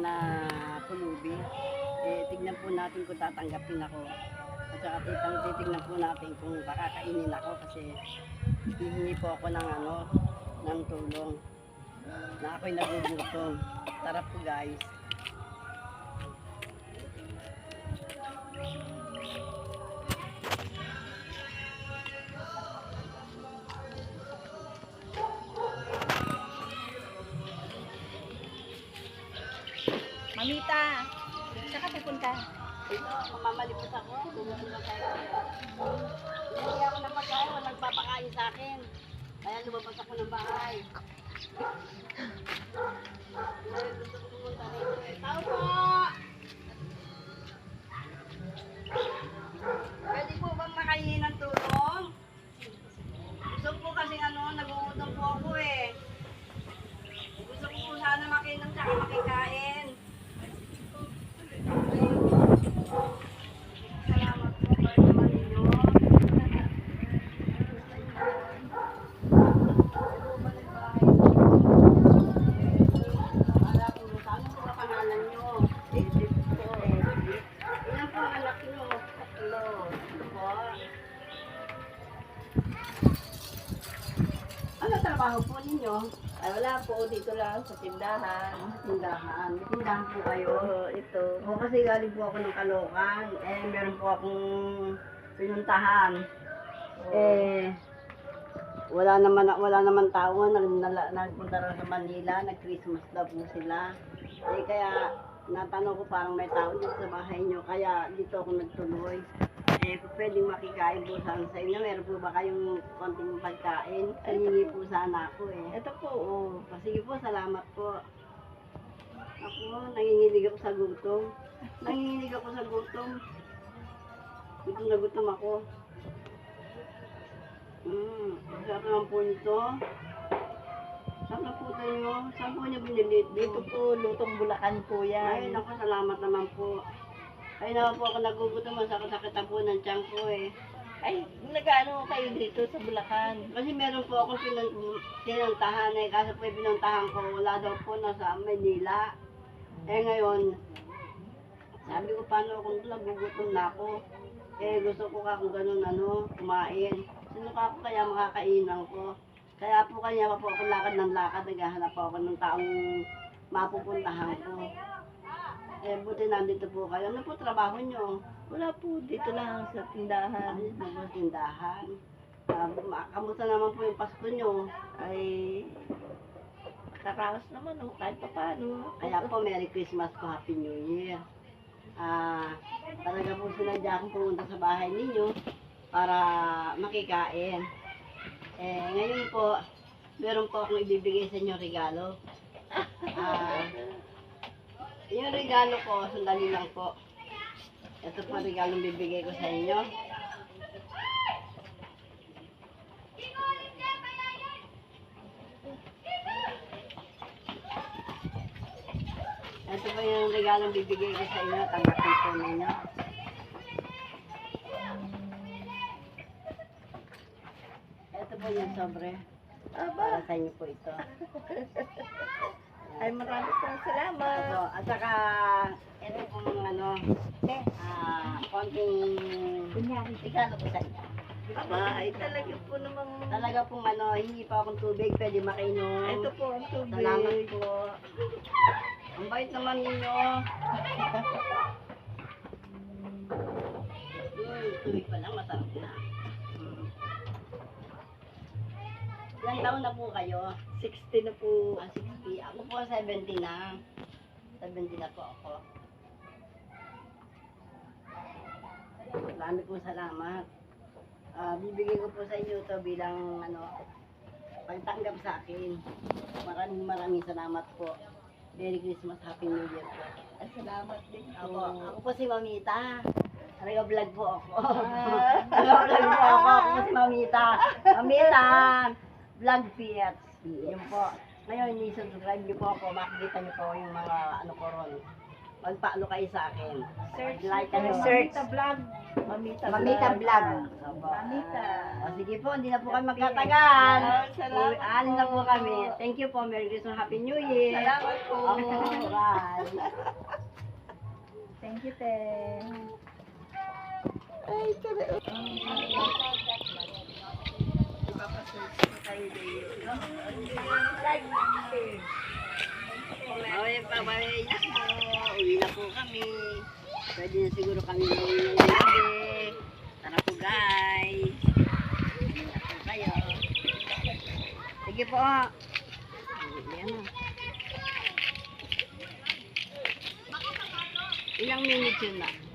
na pulubi. Eh, tignan po natin kung tatanggapin ako. At saka titang titignan po natin kung pakakainin ako kasi hihingi po ako ng ano ng tulong na ako'y nagugutom. Tara po guys. Pupunta? Ito, mamamalipot ako. Na tayo. Hindi ako pagkain, walang nagpapakain sa akin. Kaya lumabas ako ng bahay. Gusto ko pumunta rito eh. Tao po! Pwede po bang makahingi ng tulong? Gusto ko po kasi ano, nagugutom po ako eh. Gusto ko po sana makinom tsaka makikain. Salamat po kahit naman ninyo. Ano po ang pangalan nyo? Edith po. Ilan po ang anak nyo? Tatlo. Po. Ano trabaho po ninyo? Ay, wala po, dito lang sa tindahan. Tindahan. May tindahan po kayo. Oo, ito. O kasi galing po ako ng Caloocan. Eh, meron po akong pinuntahan. Eh, wala naman wala naman tao nga nagpunta rin sa Manila, nag-Christmas daw po sila. Eh kaya natanong ko parang may tao dito sa bahay nyo, kaya dito ako nagtuloy. Eh, pwedeng makikain po sana sa inyo, meron po ba kayong konting pagkain? Hihingi po sana ako eh. Ito po, oh. Sige po, salamat po. Ako, nanginginig ako sa gutom. Nanginginig ako sa gutom. Gutom na gutom ako. Hmm, sarap naman po nito. Saan na po tayo? Saan po niya binili? Dito po, lutong bulakan po Ay, yan. naku, salamat naman po. Ay, naman po ako nagugutom. Masakit-sakit na po ng tiyan ko eh. Ay, nag-ano kayo dito sa Bulacan? Kasi meron po akong pinun- pinuntahan eh. Kasi po yung pinuntahan ko, wala daw po nasa Manila. Eh ngayon, sabi ko paano kung nagugutom na ako. Eh gusto ko ka kung ganun ano, kumain. Sino ka po kaya makakainan ko? Kaya po kanya pa po ako lakad ng lakad, naghahanap po ako ng taong mapupuntahan ko. Eh buti nandito po kayo. Ano po trabaho nyo? Wala po, dito lang sa tindahan. Ay, magtindahan. Uh, kamusta naman po yung Pasko nyo? Ay, karaos naman, oh, kahit pa paano. Kaya po, Merry Christmas po, Happy New Year. Ah, talaga po sinadya akong pumunta sa bahay ninyo para makikain. Eh, ngayon po, meron po akong ibibigay sa inyo regalo. Ah, yung regalo ko, sandali lang po. Ito po regalo bibigay ko sa inyo. Ito po yung regalo bibigay ko sa inyo. Tanggapin po ninyo. Ito po yung sobre. Para sa inyo po ito. ay marami pong salamat. Ito, at saka, ito pong ano, ah, konting regalo ko sa inyo. Aba, ay talaga po namang... Talaga pong ano, hindi pa akong tubig, pwede makainom. Ito po ang tubig. Salamat po. Ang bait naman ninyo. Hmm, tubig pa lang, masarap na. Ilang taon na po kayo? 60 na po. Ah, 60. Ako po 70 na. 70 na po ako. Marami pong salamat. Ah, bibigyan ko po sa inyo to bilang ano, pagtanggap sa akin. Maraming maraming salamat po. Merry Christmas, Happy New Year po. Ay, salamat din po. Ako, ako po si Mamita. Talaga vlog po ako. Ah. Talaga vlog po ako. Ako po si Mamita. Mamita! Vlog Fiat. Yun po. Ngayon, i-subscribe niyo po ako. Makikita niyo po yung mga ano ko ron. Mag-follow kayo sa akin. Search Like and search. Mamita Vlog. Mamita, Mamita Vlog. Mamita. O sige po, hindi na po kami magtatagal. Oh, salamat Uwi na po po. kami. Thank you po. Merry Christmas. Happy New Year. Salamat po. Opo, bye. Thank you, te. Ay, tara. Okay, bye-bye na po. Uwi na po kami. Pwede na siguro kami uwi ng gabi. Tara po guys. Na po kayo. Sige po. Ayan na. Ilang minutes yun na?